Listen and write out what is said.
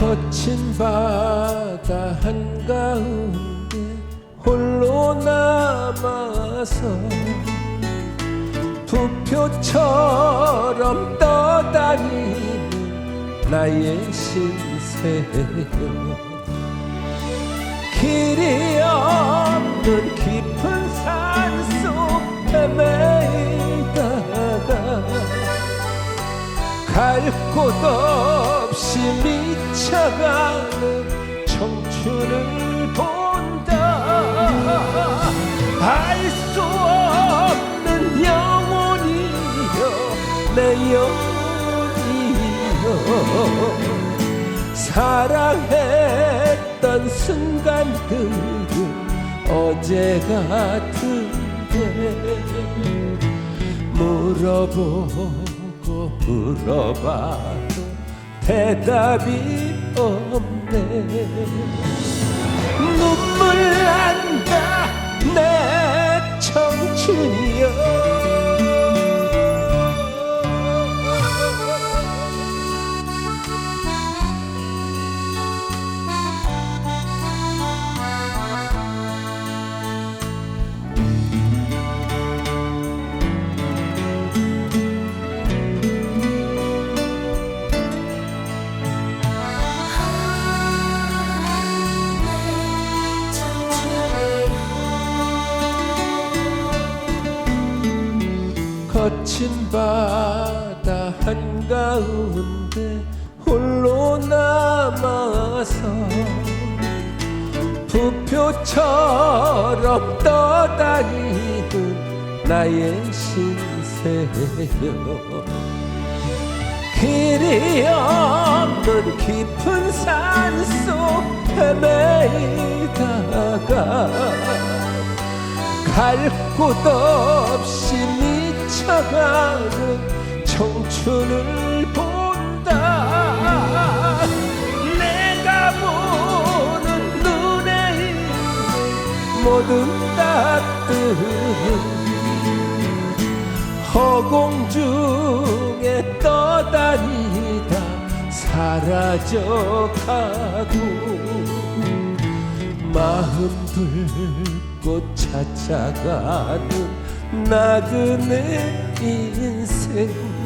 거친 바다 한가운데 홀로 남아서 부표처럼 떠다니는 나의 신세요 길이 없는 깊은 산속 헤매다가 갈 곳 없이 미쳐가는 청춘을 본다. 알 수 없는 영혼이여 내 영혼이여. 사랑했던 순간들은 어제 같은데 물어보고 물어봐도 대답이 없네 거친 바다 한가운데 홀로 남아서 부표처럼 떠다니는 나의 신세요. 길이 없는 깊은 산속 헤매다가 갈 곳 없이 미쳐가는 청춘을 본다. 내가 보는 눈에 모든 따뜻 허공 중에 떠다니다 사라져가고 마음 불꽃 찾아가는 나그네 인생